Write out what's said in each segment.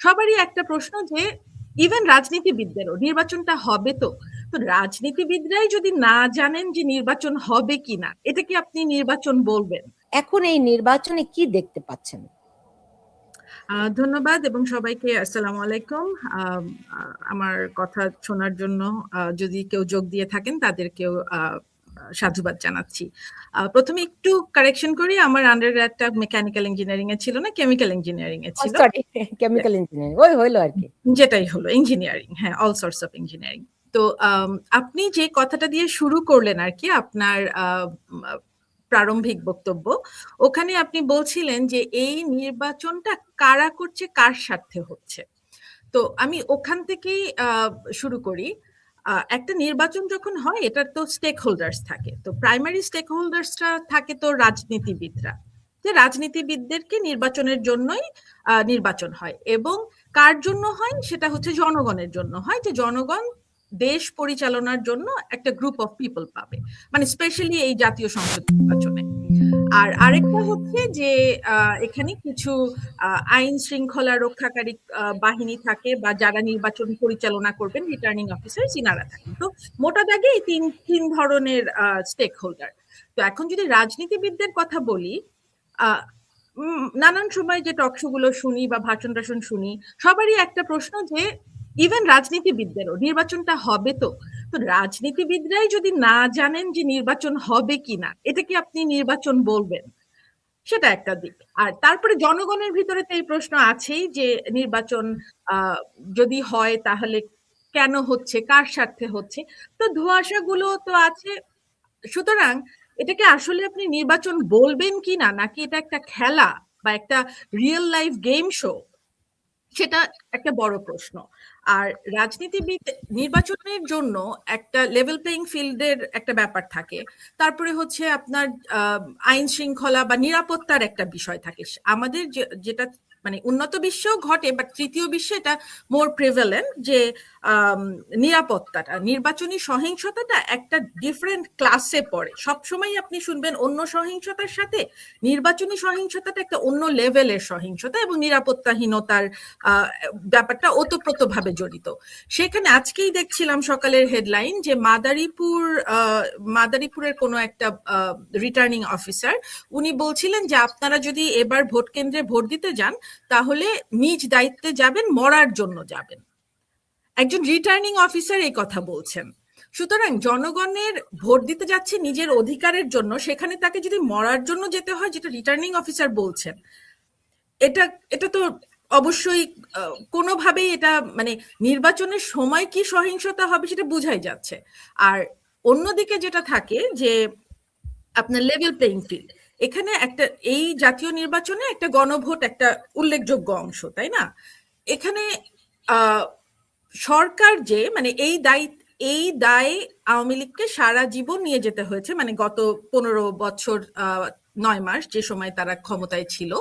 সবারই একটা প্রশ্ন যে ইভেন রাজনীতিবিদদেরও নির্বাচনটা হবে তো? তো রাজনীতিবিদরাই যদি না জানেন যে নির্বাচন হবে কিনা এটা কি আপনি নির্বাচন বলবেন? এখন এই নির্বাচনে কি দেখতে পাচ্ছেন? ধন্যবাদ এবং সবাইকে আসসালামু আলাইকুম। আমার কথা শোনার জন্য যদি কেউ যোগ দিয়ে থাকেন তাদেরকেও আহ, সাধুবাদ জানাচ্ছি। প্রথমে একটু কারেকশন করি আমার আন্ডারগ্র্যাডটা মেকানিক্যাল ইঞ্জিনিয়ারিং এ ছিল না কেমিক্যাল ইঞ্জিনিয়ারিং এ ছিল। সরি কেমিক্যাল ইঞ্জিনিয়ারিং ওই হইল আর কি। যেটাই হলো ইঞ্জিনিয়ারিং হ্যাঁ অল সোর্স অফ ইঞ্জিনিয়ারিং তো আপনি যে কথাটা দিয়ে শুরু করলেন আর কি আপনার প্রারম্ভিক বক্তব্য ওখানে আপনি বলছিলেন যে এই নির্বাচনটা কারা করছে কার স্বার্থে হচ্ছে। তো আমি ওখান থেকেই আহ, শুরু করি। আহ, একটা নির্বাচন যখন হয়, এটার তো স্টেক হোল্ডার্স থাকে। তো প্রাইমারি স্টেক হোল্ডার্সরা থাকে তো রাজনীতিবিদরা। যে রাজনীতিবিদদেরকে নির্বাচনের জন্যই নির্বাচন হয়। এবং কার জন্য হয়? সেটা হচ্ছে জনগণের জন্য হয়। যে জনগণ দেশ পরিচালনার জন্য একটা গ্রুপ অফ পিপল পাবে। মানে স্পেশালি এই জাতীয় সংসদ নির্বাচনে। আর আরেকটা হচ্ছে যে এখানে কিছু আইন শৃঙ্খলা রক্ষাকারী বাহিনী থাকে বা যারা নির্বাচন পরিচালনা করবেন রিটার্নিং অফিসার চিনারা থাকেন। তো মোটা দাগে এই তিন তিন ধরনের স্টেক হোল্ডার তো এখন যদি রাজনীতিবিদদের কথা বলি নানান সময় যে টক শো গুলো শুনি বা ভাষণ টাষণ শুনি, সবারই একটা প্রশ্ন যে ইভেন রাজনীতিবিদদেরও নির্বাচনটা হবে তো। তো রাজনীতিবিদরাই যদি না জানেন যে নির্বাচন হবে কিনা, এটা কি আপনি নির্বাচন বলবেন? সেটা একটা দিক। আর তারপরে জনগণের ভিতরে তো এই প্রশ্ন আছেই যে নির্বাচন যদি হয় তাহলে কেন হচ্ছে, কার স্বার্থে হচ্ছে? তো ধোঁয়াশাগুলো তো আছে। সুতরাং এটাকে আসলে আপনি নির্বাচন বলবেন কি না নাকি এটা একটা খেলা বা একটা রিয়েল লাইফ গেম শো সেটা একটা বড় প্রশ্ন। আর রাজনীতিবিদ নির্বাচনের জন্য একটা লেভেল প্লেইং ফিল্ডের একটা ব্যাপার থাকে। তারপরে হচ্ছে আপনার আইন শৃঙ্খলা বা নিরাপত্তার একটা বিষয় থাকে। আমাদের যেটা মানে উন্নত বিশ্বেও ঘটে বাট তৃতীয় বিশ্বে এটা মোর প্রিভেলেন্ট যে নিরাপত্তাটা, নির্বাচনী সহিংসতাটা একটা ডিফারেন্ট ক্লাসে পড়ে। সবসময় আপনি শুনবেন অন্য সহিংসতার সাথে নির্বাচনী সহিংসতাটা একটা অন্য লেভেলের সহিংসতা এবং নিরাপত্তাহীনতার ব্যাপারটা ওতপ্রোতভাবে জড়িত। সেখানে আজকেই দেখছিলাম সকালের হেডলাইন যে মাদারীপুর মাদারীপুরের কোনো একটা রিটার্নিং অফিসার উনি বলছিলেন যে আপনারা যদি এবার ভোট কেন্দ্রে ভোট দিতে যান তাহলে নিজ দায়িত্বে যাবেন, মরার জন্য যাবেন। একজন রিটার্নিং অফিসার এই কথা বলছেন। সুতরাং জনগণের ভোট দিতে যাচ্ছে নিজের অধিকারের জন্য, সেখানে তাকে যদি মরার জন্য যেতে হয়, যেটা রিটার্নিং অফিসার বলছেন, এটা এটা তো অবশ্যই কোনোভাবেই এটা মানে নির্বাচনের সময় কি সহিংসতা হবে সেটা বোঝাই যাচ্ছে। আর অন্যদিকে যেটা থাকে যে আপনার লেভেল প্লেইং ফিল্ড এখানে একটা, এই জাতীয় নির্বাচনে একটা গণভোট একটা উল্লেখযোগ্য অংশ, তাই না? এখানে সরকার যে মানে এই দায়িত্ব এই দায় আওয়ামী লীগকে সারা জীবন নিয়ে যেতে হয়েছে মানে গত পনেরো বছর নয় মাস যে সময় তারা ক্ষমতায় ছিল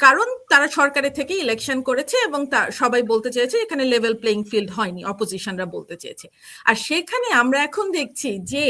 কারণ তারা সরকারের থেকে ইলেকশন করেছে এবং তা, সবাই বলতে চেয়েছে এখানে লেভেল প্লেইং ফিল্ড হয়নি অপোজিশনরা বলতে চেয়েছে। আর সেখানে আমরা এখন দেখছি যে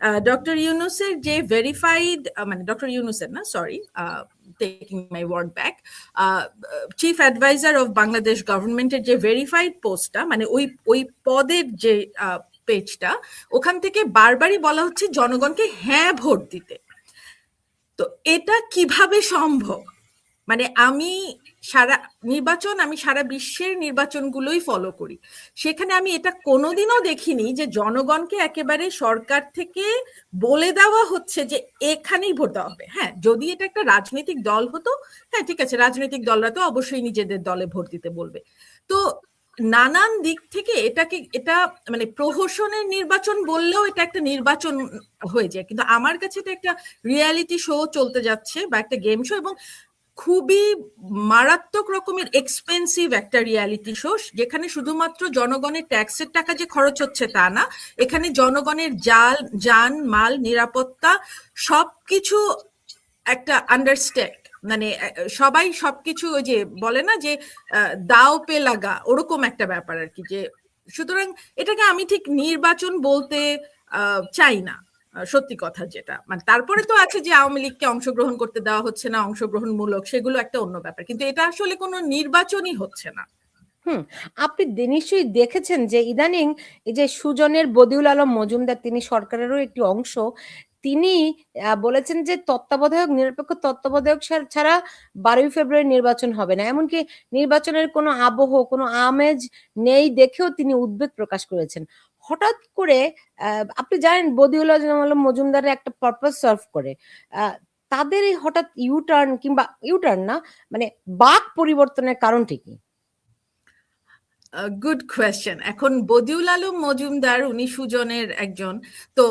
ডক্টর ইউনুসের যে ভেরিফাইড মানে ডক্টর ইউনুসের না sorry taking my word back chief adviser of Bangladesh গভর্নমেন্টের যে ভেরিফাইড পোস্টটা মানে ওই ওই পদের যে পেজটা ওখান থেকে বারবারই বলা হচ্ছে জনগণকে হ্যাঁ ভোট দিতে। তো এটা কীভাবে সম্ভব? মানে আমি সারা নির্বাচন, আমি সারা বিশ্বের নির্বাচনগুলোই ফলো করি। সেখানে আমি এটা কোনোদিনও দেখিনি যে জনগণকে একেবারে সরকার থেকে বলে দেওয়া হচ্ছে যে এখানেই ভোট দেওয়া হবে। হ্যাঁ যদি এটা একটা রাজনৈতিক দল হতো হ্যাঁ ঠিক আছে, রাজনৈতিক দলরা তো অবশ্যই নিজেদের দলে ভোট দিতে বলবে। তো নানান দিক থেকে এটাকে, এটা মানে প্রহসনের নির্বাচন বললেও এটা একটা নির্বাচন হয়ে যায়। কিন্তু আমার কাছে এটা একটা রিয়ালিটি শো চলতে যাচ্ছে বা একটা গেম শো এবং খুবই মারাত্মক রকমের এক্সপেন্সিভ একটা রিয়ালিটি শো যেখানে শুধুমাত্র জনগণের ট্যাক্সের টাকা যে খরচ হচ্ছে তা না, এখানে জনগণের জাল, যান, মাল, নিরাপত্তা সবকিছু একটা আন্ডারস্ট্যাক মানে সবাই সবকিছু ওই যে বলে না যে দাও পে লাগা, ওরকম একটা ব্যাপার আর কি, যে সুতরাং এটাকে আমি ঠিক নির্বাচন বলতে চাই না। সত্যি কথা যেটা। মানে তারপরে তো আছে যে আওয়ামী লীগকে অংশগ্রহণ করতে দেওয়া হচ্ছে না, অংশগ্রহণমূলক সেগুলো একটা অন্য ব্যাপার। কিন্তু এটা আসলে কোনো নির্বাচনই হচ্ছে না। হুম, আপনি নিশ্চয়ই দেখেছেন যে ইদানিং এই যে সুজনের, বদিউল আলম মজুমদার তিনি সরকারেরও একটি অংশ। তিনি বলেছেন যে তত্ত্বাবধায়ক, নিরপেক্ষ তত্ত্বাবধায়ক ছাড়া বারোই ফেব্রুয়ারি নির্বাচন হবে না। এমনকি নির্বাচনের কোনো আবহ, কোনো আমেজ নেই দেখেও তিনি উদ্বেগ প্রকাশ করেছেন। হঠাৎ করে আপনি জানেন বদিউল আলম মজুমদারের একটা পারপাস সার্ভ করে। তাদের এই হঠাৎ ইউটার্ন কিংবা ইউটার্ন না মানে বাক পরিবর্তনের কারণটি কি গুড কোয়েশ্চেন এখন বদিউল আলম মজুমদার, উনি সুজনের একজন। তো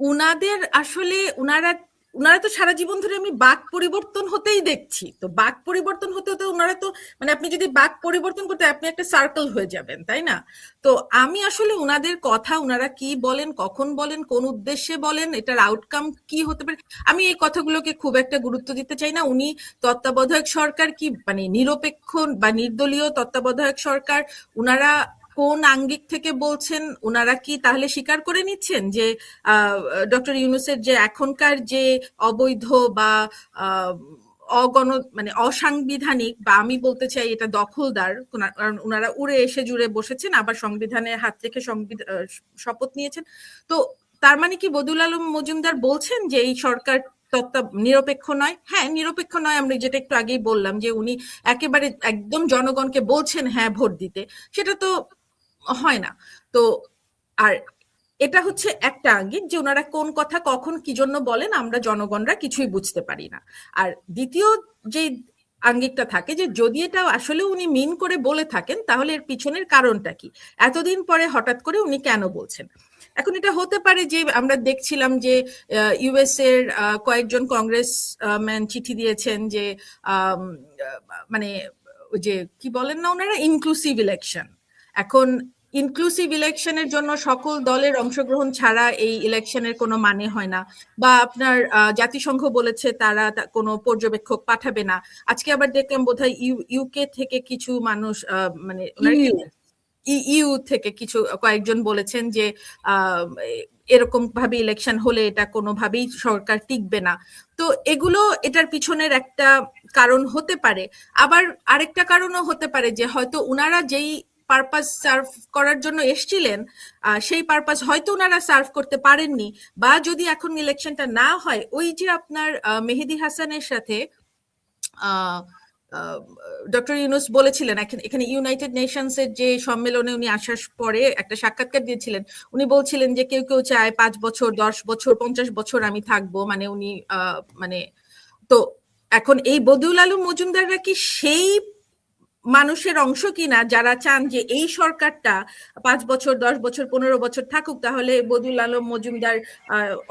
উনাদের আসলে, উনারা উনারা তো সারা জীবন ধরে আমি বাক পরিবর্তন হতেই দেখছি। তো বাক পরিবর্তন হতে হতে উনারা তো মানে আপনি যদি বাক পরিবর্তন করতে, আপনি একটা সার্কেল হয়ে যাবেন, তাই না? তো আমি আসলে উনাদের কথা, উনারা কি বলেন, কখন বলেন, কোন উদ্দেশ্যে বলেন, এটার আউটকাম কি হতে পারে, আমি এই কথাগুলোকে খুব একটা গুরুত্ব দিতে চাই না। উনি তত্ত্বাবধায়ক সরকার কি মানে নিরপেক্ষ বা নির্দলীয় তত্ত্বাবধায়ক সরকার, উনারা কোন আঙ্গিক থেকে বলছেন ওনারা কি তাহলে স্বীকার করে নিচ্ছেন যে ডক্টর ইউনুসের যে এখনকার যে অবৈধ বা অগণ মানে অসাংবিধানিক বা আমি বলতে চাই এটা দখলদার কারণ ওনারা উড়ে এসে জুড়ে বসেছেন, আবার সংবিধানের হাত থেকে সংবিধান শপথ নিয়েছেন। তো তার মানে কি বদুল আলম মজুমদার বলছেন যে এই সরকার তত্ত্ব নিরপেক্ষ নয়? হ্যাঁ নিরপেক্ষ নয়, আমরা যেটা একটু আগেই বললাম যে উনি একেবারে একদম জনগণকে বলছেন হ্যাঁ ভোট দিতে। সেটা তো হয় না। তো আর এটা হচ্ছে একটা আঙ্গিক যে ওনারা কোন কথা কখন কি জন্য বলেন আমরা জনগণরা কিছুই বুঝতে পারি না। আর দ্বিতীয় যে আঙ্গিকটা থাকে যে যদি এটা আসলে উনি মিন করে বলে থাকেন তাহলে এর পিছনের কারণটা কি? এতদিন পরে হঠাৎ করে উনি কেন বলছেন? এখন এটা হতে পারে যে আমরা দেখছিলাম যে ইউএস এর কয়েকজন কংগ্রেস ম্যান চিঠি দিয়েছেন যে মানে যে কি বলেন না ওনারা? ইনক্লুসিভ ইলেকশন এখন ইনক্লুসিভ ইলেকশনের জন্য সকল দলের অংশগ্রহণ ছাড়া এই ইলেকশনের কোনো মানে হয় না। বা আপনার জাতিসংঘ বলেছে তারা কোনো পর্যবেক্ষক পাঠাবে না। আজকে আবার দেখলাম বোধহয় ইউ ইউকে থেকে কিছু মানুষ মানে ইউ থেকে কিছু কয়েকজন বলেছেন যে আহ, এরকম ভাবে ইলেকশন হলে এটা কোনোভাবেই সরকার টিকবে না। তো এগুলো এটার পিছনের একটা কারণ হতে পারে। আবার আরেকটা কারণও হতে পারে যে হয়তো উনারা যেই পারপাস সার্ভ করার জন্য এসছিলেন সেই পারপাস হয়তো ওনারা সার্ভ করতে পারেননি, বা যদি এখন ইলেকশনটা না হয়, ওই যে আপনার মেহেদি হাসানের সাথে ডক্টর ইউনুস বলেছিলেন, এখানে ইউনাইটেড নেশনস এর যে সম্মেলনে উনি আসার পরে একটা সাক্ষাৎকার দিয়েছিলেন, উনি বলছিলেন যে কেউ কেউ চায় পাঁচ বছর, দশ বছর, পঞ্চাশ বছর আমি থাকব মানে উনি মানে তো এখন এই বদিউল আলম মজুমদাররা কি সেই মানুষের অংশ কিনা, যারা চান যে এই সরকারটা পাঁচ বছর, দশ বছর, পনেরো বছর থাকুক, তাহলে বদুল আলম মজুমদার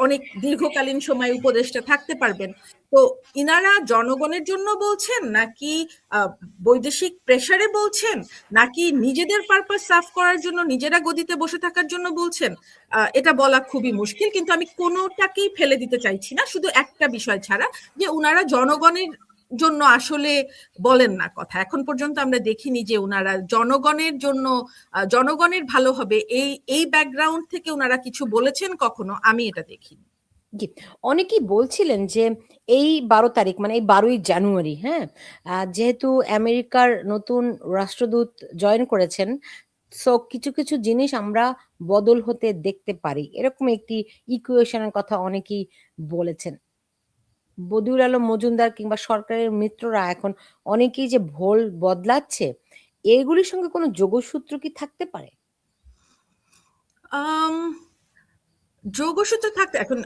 অনেক দীর্ঘকালীন সময় উপদেষ্টা থাকতে পারবেন। তো ইনারা জনগণের জন্য বলছেন, নাকি বৈদেশিক প্রেসারে বলছেন, নাকি নিজেদের পারপাস সাফ করার জন্য, নিজেরা গদিতে বসে থাকার জন্য বলছেন? এটা বলা খুবই মুশকিল, কিন্তু আমি কোনোটাকেই ফেলে দিতে চাইছি না, শুধু একটা বিষয় ছাড়া, যে উনারা জনগণের জন্য আসলে বলেন না কথা। এখন পর্যন্ত আমরা দেখিনি যে ওনারা জনগণের জন্য জনগণের ভালো হবে। এই এই ব্যাকগ্রাউন্ড থেকে ওনারা কিছু বলেছেন কখনো? আমি এটা দেখিনি। অনেকেই বলছিলেন যে এই বারো তারিখ মানে এই বারোই জানুয়ারি হ্যাঁ যেহেতু আমেরিকার নতুন রাষ্ট্রদূত জয়েন করেছেন, সো কিছু কিছু জিনিস আমরা বদল হতে দেখতে পারি। এরকম একটি ইকুয়েশনের কথা অনেকেই বলেছেন। বদিউল আলম মজুমদার কিংবা সরকারের মিত্ররা এখন অনেকেই যে ভোল বদলাচ্ছে, এগুলির সঙ্গে কোনো যোগসূত্র কি থাকতে পারে? যোগসূত্র থাকতে, এখন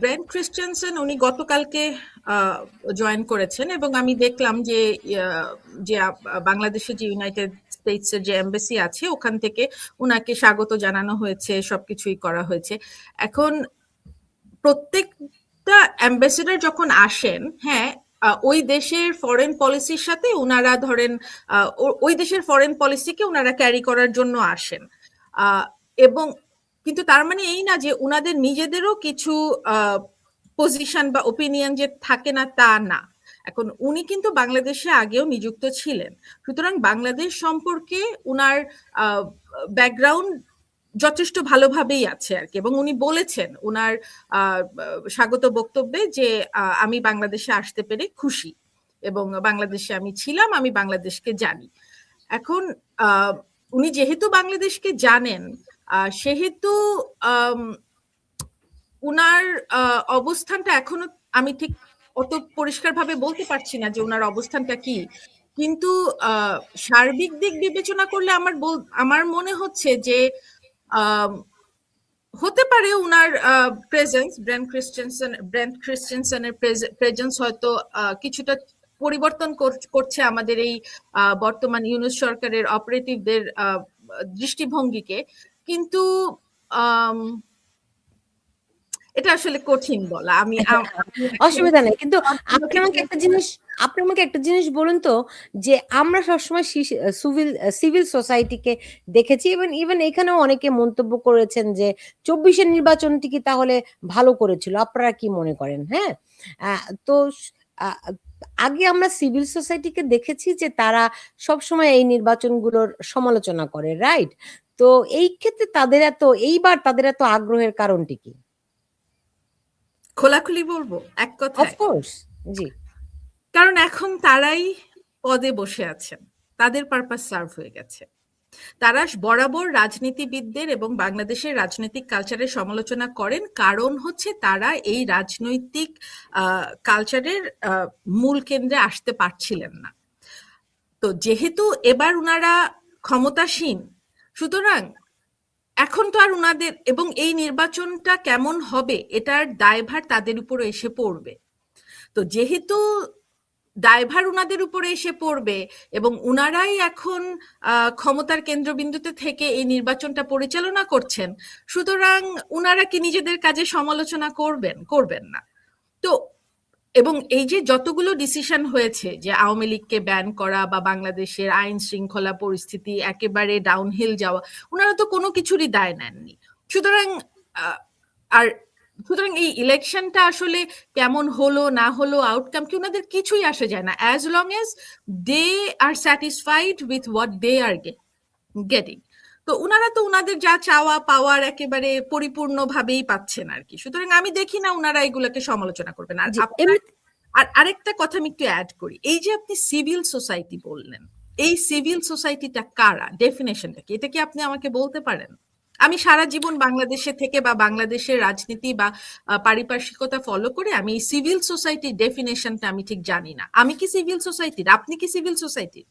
ব্রেন ক্রিশ্চিয়ানসেন উনি গতকালকে জয়েন করেছেন এবং আমি দেখলাম যে যে বাংলাদেশে যে ইউনাইটেড স্টেটস এর যে এমবাসি আছে, ওখান থেকে উনাকে স্বাগত জানানো হয়েছে, সবকিছুই করা হয়েছে। এখন প্রত্যেকটা অ্যাম্বাসেডর যখন আসেন হ্যাঁ ওই দেশের ফরেন পলিসির সাথে ওনারা ধরেন ওই দেশের ফরেন পলিসিকে ওনারা ক্যারি করার জন্য আসেন। এবং কিন্তু তার মানে এই না যে ওনাদের নিজেদেরও কিছু পজিশন বা ওপিনিয়ন যে থাকে না তা না। এখন উনি কিন্তু বাংলাদেশে আগেও নিযুক্ত ছিলেন। সুতরাং বাংলাদেশ সম্পর্কে উনার ব্যাকগ্রাউন্ড যথেষ্ট ভালোভাবেই আছে আর কি এবং উনি বলেছেন ওনার আহ, স্বাগত বক্তব্যে যে আহ, আমি বাংলাদেশে আসতে পেরে খুশি এবং বাংলাদেশে আমি ছিলাম আমি বাংলাদেশকে জানি। এখন আহ, উনি যেহেতু বাংলাদেশকে জানেন আহ, সেহেতু উনার আহ, অবস্থানটা এখনও আমি ঠিক অত পরিষ্কারভাবে বলতে পারছি না যে ওনার অবস্থানটা কি। কিন্তু আহ, সার্বিক দিক বিবেচনা করলে আমার আমার মনে হচ্ছে যে আম, হতে পারে উনার প্রেজেন্স ব্র্যান্ড ক্রিশ্চিয়ানসন ব্র্যান্ড ক্রিশ্চিয়ানসনের প্রেজেন্স হয়তো কিছুটা পরিবর্তন কর- করছে আমাদের এই বর্তমান ইউনুস সরকারের অপারেটিভদের দৃষ্টিভঙ্গিকে। কিন্তু এটা আসলে কঠিন বলা। আমি অসুবিধা নেই। কিন্তু আপনি আমাকে একটা জিনিস আপনি আমাকে একটা জিনিস বলুন তো যে আমরা সবসময় সিভিল সিভিল সোসাইটিকে দেখেছি। এবং ইভেন এখানেও অনেকে মন্তব্য করেছেন যে চব্বিশের নির্বাচনটি কি তাহলে ভালো করেছিল? আপনারা কি মনে করেন? হ্যাঁ? আহ, তো আগে আমরা সিভিল সোসাইটিকে দেখেছি যে তারা সবসময় এই নির্বাচনগুলোর সমালোচনা করে রাইট? তো এই ক্ষেত্রে তাদের এত এইবার তাদের এত আগ্রহের কারণটি কি? খোলাখুলি বলব? এক কথায়। অফকোর্স জি। কারণ এখন তারাই পদে বসে আছেন। তাদের পারপাস সার্ভ হয়ে গেছে। তারা বরাবর রাজনীতিবিদদের এবং বাংলাদেশের রাজনৈতিক কালচারের সমালোচনা করেন। কারণ হচ্ছে তারা এই রাজনৈতিক কালচারের মূল কেন্দ্রে আসতে পারছিলেন না। তো যেহেতু এবার উনারা ক্ষমতাসীন সুতরাং এখন তো আর উনাদের, এবং এই নির্বাচনটা কেমন হবে, এটার দায়ভার তাদের উপর এসে পড়বে। তো যেহেতু দায়ভার উনাদের উপরে এসে পড়বে, এবং উনারাই এখন ক্ষমতার কেন্দ্রবিন্দুতে থেকে এই নির্বাচনটা পরিচালনা করছেন, সুতরাং উনারা কি নিজেদের কাজে সমালোচনা করবেন করবেন না। তো এবং এই যে যতগুলো ডিসিশন হয়েছে যে আওয়ামী লীগকে ব্যান করা বা বাংলাদেশের আইন শৃঙ্খলা পরিস্থিতি একেবারে ডাউনহিল যাওয়া, ওনারা তো কোনো কিছুরই দায় নেননি। সুতরাং আর সুতরাং এই ইলেকশনটা আসলে কেমন হলো, না হলো আউটকাম কি, ওনাদের কিছুই আসে যায় না। As long as they are satisfied with what they are getting তো উনারা তো উনাদের যা চাওয়া পাওয়ার একেবারে পরিপূর্ণভাবেই পাচ্ছেন আর কি সুতরাং আমি দেখি না উনারা এগুলোকে সমালোচনা করবেন। আর আর আরেকটা কথা আমি একটু অ্যাড করি। এই যে আপনি সিভিল সোসাইটি বললেন এই সিভিল সোসাইটিটা কারা? ডেফিনেশনটা কি? এটা কি আপনি আমাকে বলতে পারেন? আমি সারা জীবন বাংলাদেশে থেকে বা বাংলাদেশের রাজনীতি বা পারিপার্শ্বিকতা ফলো করে আমি সিভিল সোসাইটির ডেফিনেশনটা আমি ঠিক জানি না। আমি কি সিভিল সোসাইটির আপনি কি সিভিল সোসাইটির